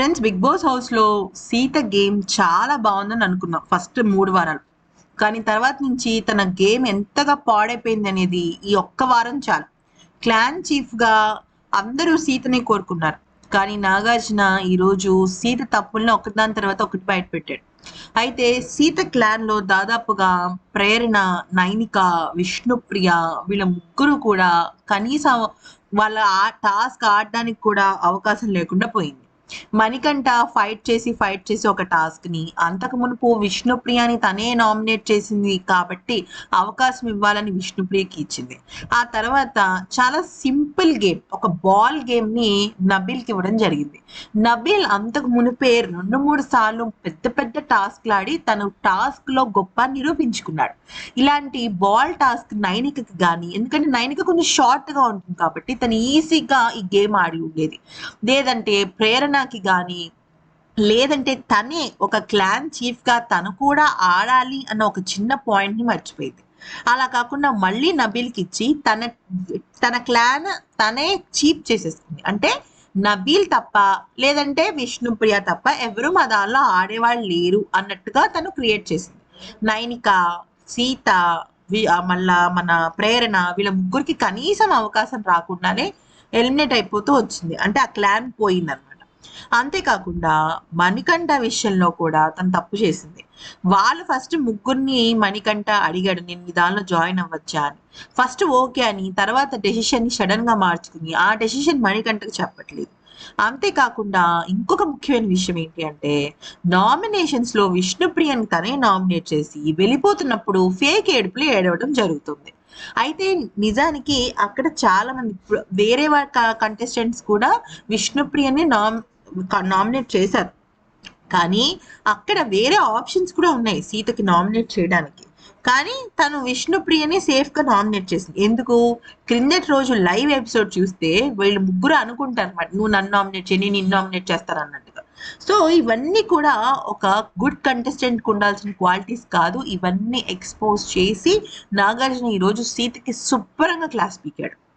Friends big boss హౌస్లో Sita game చాలా బాగుందని అనుకున్నాం ఫస్ట్ మూడు వారాలు. కానీ తర్వాత నుంచి తన గేమ్ ఎంతగా పాడైపోయింది అనేది ఈ ఒక్క వారం చాలు. క్లాన్ చీఫ్గా అందరూ సీతని కోరుకున్నారు. కానీ నాగార్జున ఈరోజు సీత తప్పుల్ని ఒకదాని తర్వాత ఒకటి బయట పెట్టాడు అయితే సీత క్లాన్లో దాదాపుగా ప్రేరణ నైనిక విష్ణుప్రియ వీళ్ళ ముగ్గురు కూడా కనీసం వాళ్ళ ఆ టాస్క్ ఆడడానికి కూడా అవకాశం లేకుండా పోయింది. మణికంఠ ఫైట్ చేసి ఫైట్ చేసి ఒక టాస్క్ని. అంతకు మునుపు విష్ణుప్రియని తనే నామినేట్ చేసింది కాబట్టి అవకాశం ఇవ్వాలని విష్ణుప్రియకి ఇచ్చింది ఆ తర్వాత చాలా సింపుల్ గేమ్ ఒక బాల్ గేమ్ని నబీల్కి ఇవ్వడం జరిగింది. నబీల్ అంతకు మునిపే రెండు మూడు సార్లు పెద్ద పెద్ద టాస్క్లు ఆడి తను టాస్క్లో గొప్ప నిరూపించుకున్నాడు. ఇలాంటి బాల్ టాస్క్ నైనికకి కానీ ఎందుకంటే నైనిక కొంచెం షార్ట్గా ఉంటుంది కాబట్టి తను ఈజీగా ఈ గేమ్ ఆడి ఉండేది. లేదంటే ప్రేరణ ప్రేరణకి కానీ లేదంటే తనే ఒక క్లాన్ చీఫ్గా తను కూడా ఆడాలి అన్న ఒక చిన్న పాయింట్ని మర్చిపోయింది. అలా కాకుండా మళ్ళీ నబీల్కి ఇచ్చి తన తన క్లాన్ తనే చీప్ చేసేసుకుంది. అంటే నబీల్ తప్ప లేదంటే విష్ణుప్రియ తప్ప ఎవరు మా దానిలో ఆడేవాళ్ళు లేరు అన్నట్టుగా తను క్రియేట్ చేసింది. నైనిక సీత మళ్ళా మన ప్రేరణ వీళ్ళ ముగ్గురికి కనీసం అవకాశం రాకుండానే ఎలిమినేట్ అయిపోతూ వచ్చింది. అంటే ఆ క్లాన్ పోయిందన్నమాట అంతేకాకుండా మణికంఠ విషయంలో కూడా తను తప్పు చేసింది. వాళ్ళు ఫస్ట్ ముగ్గురిని మణికంఠ అడిగాడు నేను ఈ దానిలో జాయిన్ అవ్వచ్చా అని. ఫస్ట్ ఓకే అని తర్వాత డెసిషన్ సడన్గా మార్చుకుని ఆ డెసిషన్ మణికంఠకు చెప్పట్లేదు. అంతేకాకుండా ఇంకొక ముఖ్యమైన విషయం ఏంటి అంటే నామినేషన్స్లో విష్ణుప్రియని తనే నామినేట్ చేసి వెళ్ళిపోతున్నప్పుడు ఫేక్ ఏడుపులు ఏడవడం జరుగుతుంది. అయితే నిజానికి అక్కడ చాలా మంది వేరే కంటెస్టెంట్స్ కూడా విష్ణుప్రియని నామ్ నామినేట్ చేశారు. కానీ అక్కడ వేరే ఆప్షన్స్ కూడా ఉన్నాయి సీతకి నామినేట్ చేయడానికి. కానీ తను విష్ణుప్రియని సేఫ్గా నామినేట్ చేసింది. ఎందుకు? క్రిందటి రోజు లైవ్ ఎపిసోడ్ చూస్తే వీళ్ళు ముగ్గురు అనుకుంటారు అనమాట నువ్వు నన్ను నామినేట్ చేయి నేను నిన్ను నామినేట్ చేస్తాను అన్నట్టుగా. సో ఇవన్నీ కూడా ఒక గుడ్ కంటెస్టెంట్కు ఉండాల్సిన క్వాలిటీస్ కాదు. ఇవన్నీ ఎక్స్పోజ్ చేసి నాగార్జున ఈరోజు సీతకి శుభ్రంగా క్లాస్ పీకాడు.